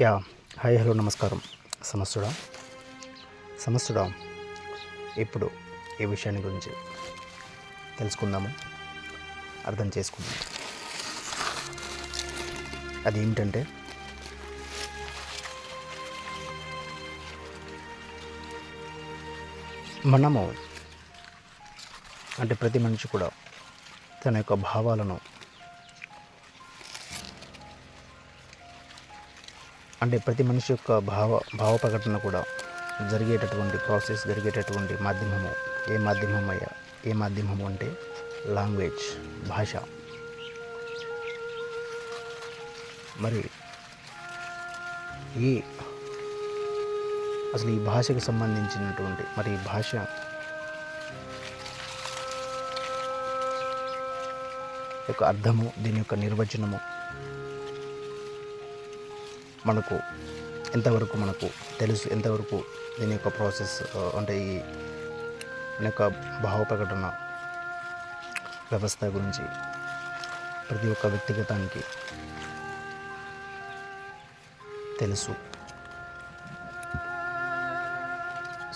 Yeah. Hi hello నమస్కారం. సమస్తుడా సమస్తుడా ఇప్పుడు ఈ విషయాన్ని గురించి తెలుసుకుందాము. అర్థం చేసుకుందాం. అది ఏంటంటే మనము అంటే ప్రతి మనిషి కూడా తన యొక్క భావాలను అంటే ప్రతి మనిషి యొక్క భావ భావ ప్రకటన కూడా జరిగేటటువంటి ప్రాసెస్ జరిగేటటువంటి మాధ్యమము. ఏ మాధ్యమం అయ్యా? ఏ మాధ్యమము అంటే లాంగ్వేజ్ భాష. మరి ఈ అసలు ఈ భాషకు సంబంధించినటువంటి మరి ఈ భాష యొక్క అర్థము దీని యొక్క నిర్వచనము మనకు ఎంతవరకు మనకు తెలుసు ఎంతవరకు దీని యొక్క ప్రాసెస్ అంటే ఈ దీని యొక్క భావ ప్రకటన వ్యవస్థ గురించి ప్రతి ఒక్క వ్యక్తిగతానికి తెలుసు.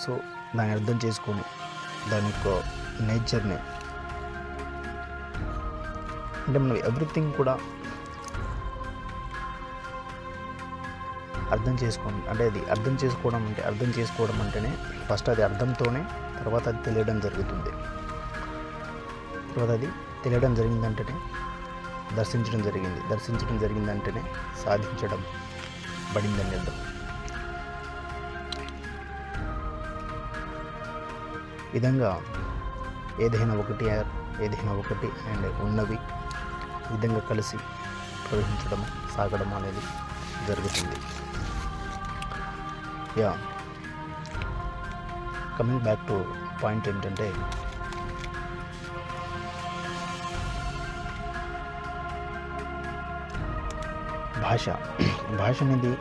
సో దాన్ని అర్థం చేసుకొని దాని యొక్క నేచర్ని అంటే మనం ఎవ్రీథింగ్ కూడా అర్థం చేసుకోండి అంటే అది అర్థం చేసుకోవడం అంటే అర్థం చేసుకోవడం అంటేనే ఫస్ట్ అది అర్థంతోనే తర్వాత అది తెలియడం జరుగుతుంది. తర్వాత అది తెలియడం జరిగిందంటేనే దర్శించడం జరిగింది. దర్శించడం జరిగిందంటేనే సాధించడం పడిందని అర్థం. విధంగా ఏదైనా ఒకటి ఏదైనా ఒకటి అండ్ ఉన్నవి ఈ విధంగా కలిసి ప్రవహించడం సాగడం అనేది జరుగుతుంది. Yeah coming back to point ఏంటంటే భాష. భాష అనేది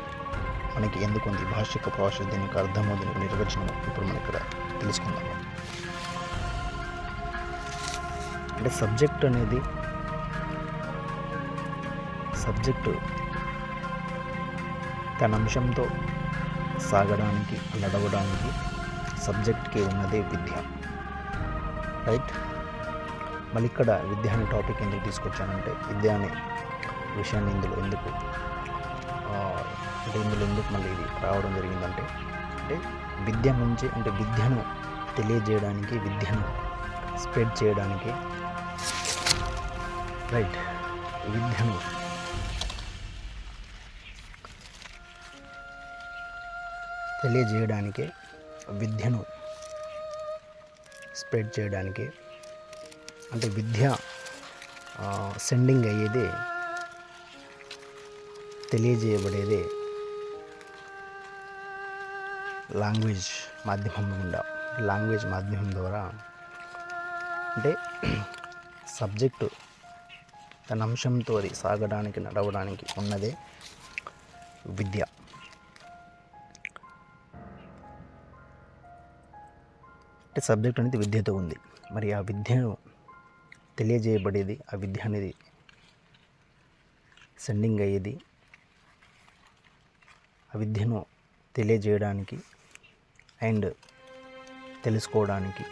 మనకి ఎందుకు ఉంది? భాష యొక్క ప్రాసెస్ దీనికి యొక్క అర్థము నిర్వచనం ఇప్పుడు మనం ఇక్కడ తెలుసుకుందాం అంటే సబ్జెక్ట్ అనేది సబ్జెక్టు తన అంశంతో సాగడానికి నడవడానికి సబ్జెక్ట్కి ఉన్నదే విద్య. రైట్? మళ్ళీ ఇక్కడ విద్య అనే టాపిక్ ఎందుకు తీసుకొచ్చానంటే విద్య అనే విషయాన్ని ఇందులో ఎందుకు అంటే ఇందులో ఎందుకు మళ్ళీ ఇది రావడం జరిగిందంటే అంటే విద్య నుంచి అంటే విద్యను తెలియజేయడానికి విద్యను స్ప్రెడ్ చేయడానికి రైట్? విద్యను తెలియజేయడానికి విద్యను స్ప్రెడ్ చేయడానికి అంటే విద్య సెండింగ్ అయ్యేది తెలియజేయబడేదే లాంగ్వేజ్ మాధ్యమం గుండా. లాంగ్వేజ్ మాధ్యమం ద్వారా అంటే సబ్జెక్టు తన అంశంతో అది సాగడానికి నడవడానికి ఉన్నదే విద్య. అంటే సబ్జెక్ట్ అనేది విద్యతో ఉంది. మరి ఆ విద్యను తెలియజేయబడేది ఆ విద్య అనేది సెండింగ్ అయ్యేది ఆ విద్యను తెలియజేయడానికి అండ్ తెలుసుకోవడానికి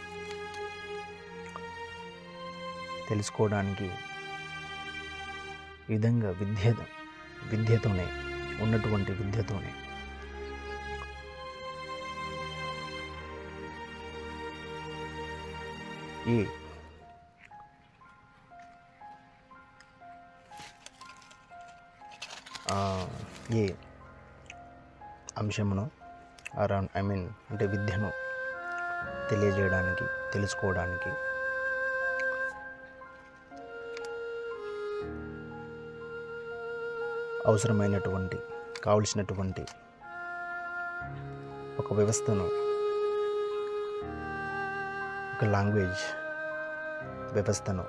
తెలుసుకోవడానికి ఈ విధంగా విద్య విద్యతోనే ఉన్నటువంటి విద్యతోనే ఈ. ఈ అంశమును అరౌండ్ ఐ మీన్ అంటే విద్యను తెలియజేయడానికి తెలుసుకోవడానికి అవసరమైనటువంటి కావలసినటువంటి ఒక వ్యవస్థను ఒక లాంగ్వేజ్ వ్యవస్థను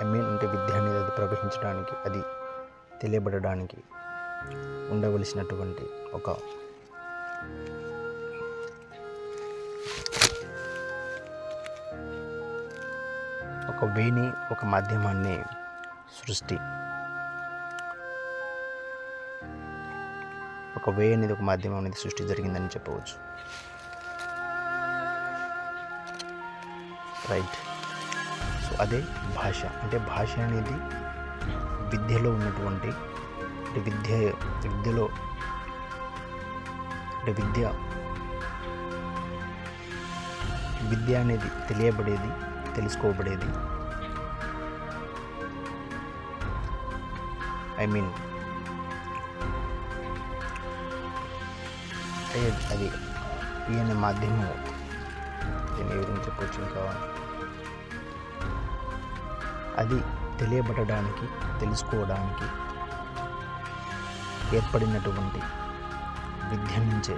ఐ మీన్ అంటే విద్య అనేది అది ప్రవహించడానికి అది తెలియబడడానికి ఉండవలసినటువంటి ఒక ఒక వేని ఒక మాధ్యమాన్ని సృష్టి. ఒక వే అనేది ఒక మాధ్యమం అనేది సృష్టి జరిగిందని చెప్పవచ్చు. రైట్ సో అదే భాష. అంటే భాష అనేది విద్యలో ఉన్నటువంటి అంటే విద్య విద్యలో అంటే విద్య విద్య అనేది తెలియబడేది తెలుసుకోబడేది. ఐ మీన్ అది ఈయన మాధ్యమం నేను ఏ విధంగా చెప్పొచ్చు ఇంకా. అది తెలియబడడానికి తెలుసుకోవడానికి ఏర్పడినటువంటి విద్య నుంచే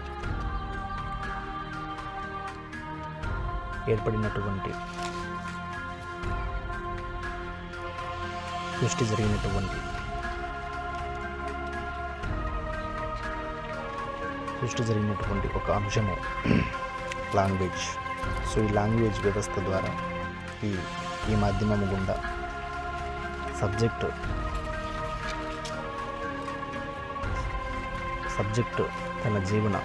ఏర్పడినటువంటి సృష్టి జరిగినటువంటి సృష్టి జరిగినటువంటి ఒక అంశమే లాంగ్వేజ్ సో ఈ లాంగ్వేజ్ వ్యవస్థ ద్వారా ఈ ఈ మాధ్యమం గుండా సబ్జెక్టు. సబ్జెక్టు తన జీవన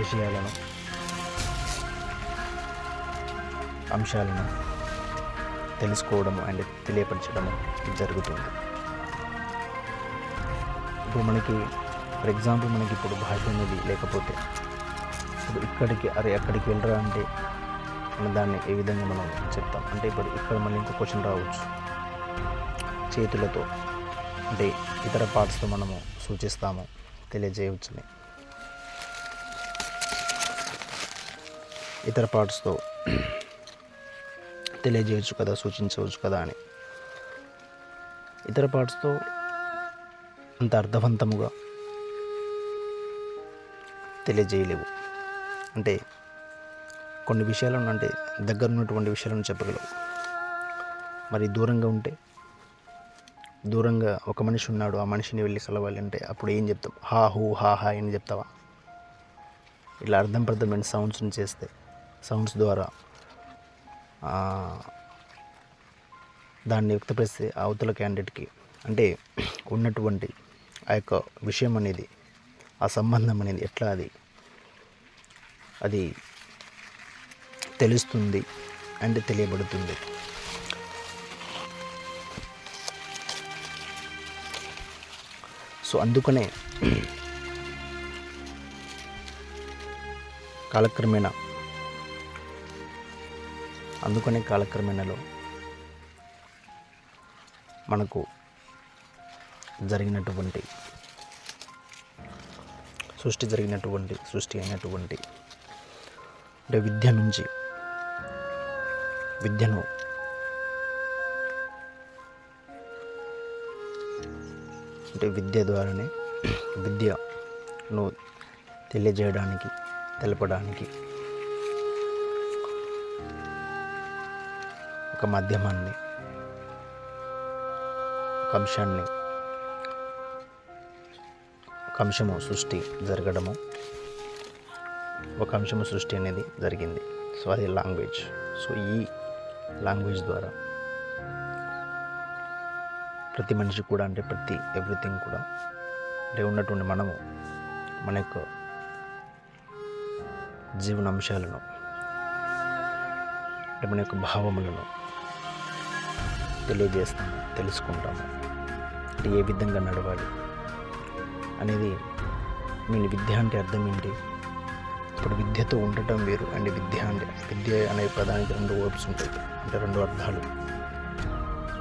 విషయాలను అంశాలను తెలుసుకోవడము అండ్ తెలియపరచడము జరుగుతుంది. ఇప్పుడు మనకి ఫర్ ఎగ్జాంపుల్ మనకి ఇప్పుడు భాష అనేది లేకపోతే ఇప్పుడు ఇక్కడికి అరే అక్కడికి వెళ్ళరా అంటే దాన్ని ఏ విధంగా మనం చెప్తాం? అంటే ఇప్పుడు ఇక్కడ మళ్ళీ ఇంకో క్వశ్చన్ రావచ్చు. చేతులతో అంటే ఇతర పార్ట్స్తో మనము సూచిస్తాము తెలియజేయవచ్చని. ఇతర పార్ట్స్తో తెలియజేయచ్చు కదా సూచించవచ్చు కదా అని. ఇతర పార్ట్స్తో అంత అర్థవంతముగా తెలియజేయలేవు. అంటే కొన్ని విషయాలను అంటే దగ్గర ఉన్నటువంటి విషయాలను చెప్పగలవు. మరి దూరంగా ఉంటే దూరంగా ఒక మనిషి ఉన్నాడు ఆ మనిషిని వెళ్ళి కలవాలి అంటే అప్పుడు ఏం చెప్తావు? హా హూ హా హా అని చెప్తావా? ఇలా అర్థం ప్రర్థమైన సౌండ్స్ని చేస్తే సౌండ్స్ ద్వారా దాన్ని వ్యక్తపరిస్తే అవతల క్యాండిడేట్కి అంటే ఉన్నటువంటి ఆ యొక్క విషయం అనేది ఆ సంబంధం అనేది ఎట్లా అది? అది తెలుస్తుంది అండ్ తెలియబడుతుంది. సో అందుకనే కాలక్రమేణా అందుకనే కాలక్రమేణలో మనకు జరిగినటువంటి సృష్టి జరిగినటువంటి సృష్టి అయినటువంటి అంటే విద్య నుంచి విద్యను. అంటే విద్య ద్వారానే విద్యను తెలియజేయడానికి తెలపడానికి ఒక మాధ్యమాన్ని ఒక అంశాన్ని ఒక అంశము సృష్టి జరగడము ఒక అంశము సృష్టి అనేది జరిగింది. సో అది లాంగ్వేజ్. సో ఈ లాంగ్వేజ్ ద్వారా. ప్రతి మనిషి కూడా అంటే ప్రతి ఎవ్రీథింగ్ కూడా అంటే ఉన్నటువంటి మనము మన యొక్క జీవన అంశాలను అంటే మన యొక్క భావములను తెలియజేస్తాము తెలుసుకుంటాము అంటే ఏ విధంగా నడవాలి అనేది మీ విద్య అంటే అర్థం ఏంటి? ఇప్పుడు విద్యతో ఉండటం వేరు అండ్ విద్య అంటే విద్య అనే పదానికి రెండు వర్బ్స్ ఉంటాయి. అంటే రెండు అర్థాలు.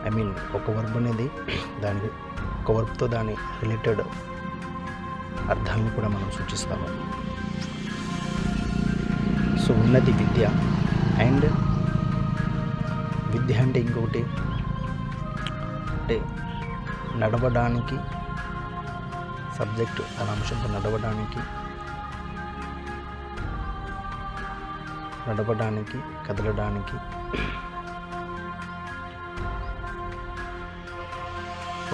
ఐ మీన్ ఒక వర్బ్ అనేది దాని ఒక వర్బ్తో దాని రిలేటెడ్ అర్థాలను కూడా మనం సూచిస్తాము. సో ఉన్నది విద్య అండ్ విద్య అంటే ఇంకొకటి. అంటే నడవడానికి సబ్జెక్టు అనే అంశంతో నడవడానికి నడవడానికి కదలడానికి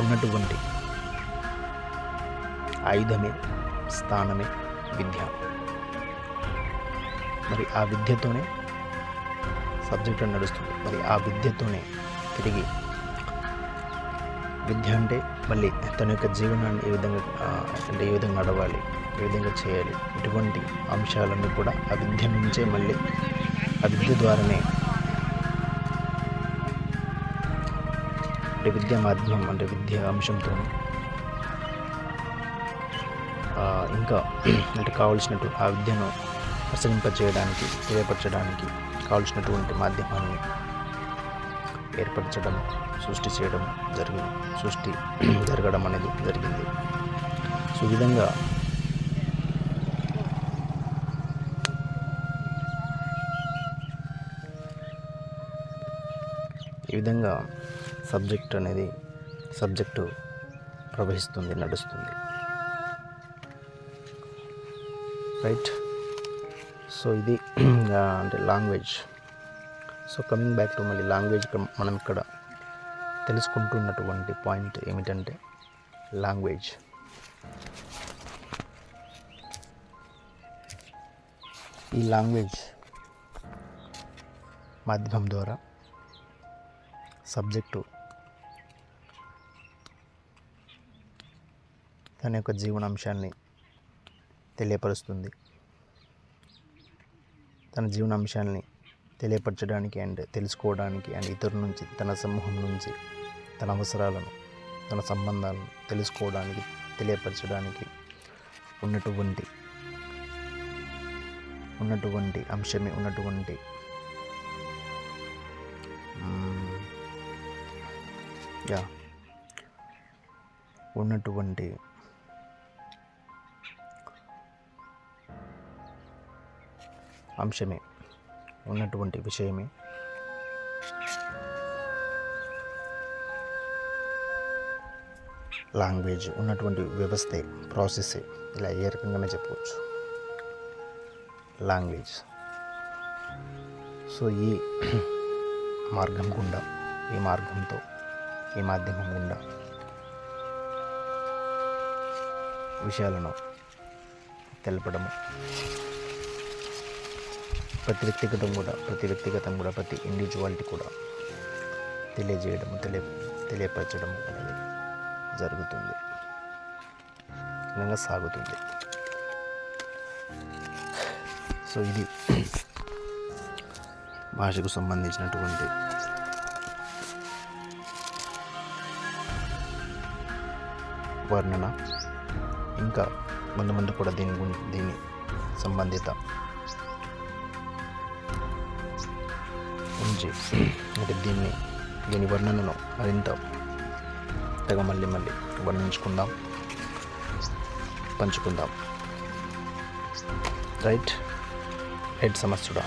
ఉన్నటువంటి ఆయుధమే స్థానమే విద్య. మరి ఆ విద్యతోనే సబ్జెక్ట్ నడుస్తుంది. మరి ఆ విద్యతోనే తిరిగి విద్య అంటే మళ్ళీ తన యొక్క జీవనాన్ని ఏ విధంగా అంటే ఏ విధంగా నడవాలి? ఏ విధంగా చేయాలి. ఇటువంటి అంశాలన్నీ కూడా ఆ విద్య నుంచే మళ్ళీ ఆ విద్య ద్వారానే అంటే విద్యా మాధ్యమం అంటే విద్య అంశంతో ఇంకా అంటే కావలసినట్టు ఆ విద్యను ప్రసరింపజేయడానికి తెలియపరచడానికి కావలసినటువంటి మాధ్యమాన్ని ఏర్పరచడం సృష్టి చేయడం జరిగింది. సృష్టి జరగడం అనేది జరిగింది. సో ఈ విధంగా విధంగా సబ్జెక్ట్ అనేది సబ్జెక్టు ప్రవహిస్తుంది నడుస్తుంది. రైట్ సో ఇది అంటే language so coming back to మళ్ళీ లాంగ్వేజ్ మనం ఇక్కడ తెలుసుకుంటున్నటువంటి పాయింట్ ఏమిటంటే లాంగ్వేజ్ ఈ లాంగ్వేజ్ మాధ్యమం ద్వారా సబ్జెక్టు. తన యొక్క జీవనాంశాన్ని తెలియపరుస్తుంది. తన జీవనాంశాన్ని తెలియపరచడానికి అండ్ తెలుసుకోవడానికి అండ్ ఇతరుల నుంచి తన సమూహం నుంచి తన అవసరాలను తన సంబంధాలను తెలుసుకోవడానికి తెలియపరచడానికి ఉన్నటువంటి ఉన్నటువంటి అంశమే ఉన్నటువంటి యా. ఉన్నటువంటి అంశమే ఉన్నటువంటి విషయమే. లాంగ్వేజ్ ఉన్నటువంటి వ్యవస్థే ప్రాసెస్సే. ఇలా ఏ రకంగానే చెప్పవచ్చు. లాంగ్వేజ్. సో ఈ మార్గం గుండా ఈ మార్గంతో ఈ మాధ్యమం గుండా విషయాలను తెలపడము ప్రతి వ్యక్తిగతం కూడా ప్రతి వ్యక్తిగతం కూడా ప్రతి ఇండివిజువాలిటీ కూడా తెలియజేయడము తెలియ తెలియపరచడం అనేది జరుగుతుంది. విధంగా సాగుతుంది. సో ఇది భాషకు సంబంధించినటువంటి వర్ణన ఇంకా ముందు ముందు కూడా దీని గురి దీని సంబంధిత ఉంచి అంటే దీన్ని దీని వర్ణనను మరింత తెగ మళ్ళీ మళ్ళీ వర్ణించుకుందాం పంచుకుందాం. రైట్? రైట్ సమస్యుడా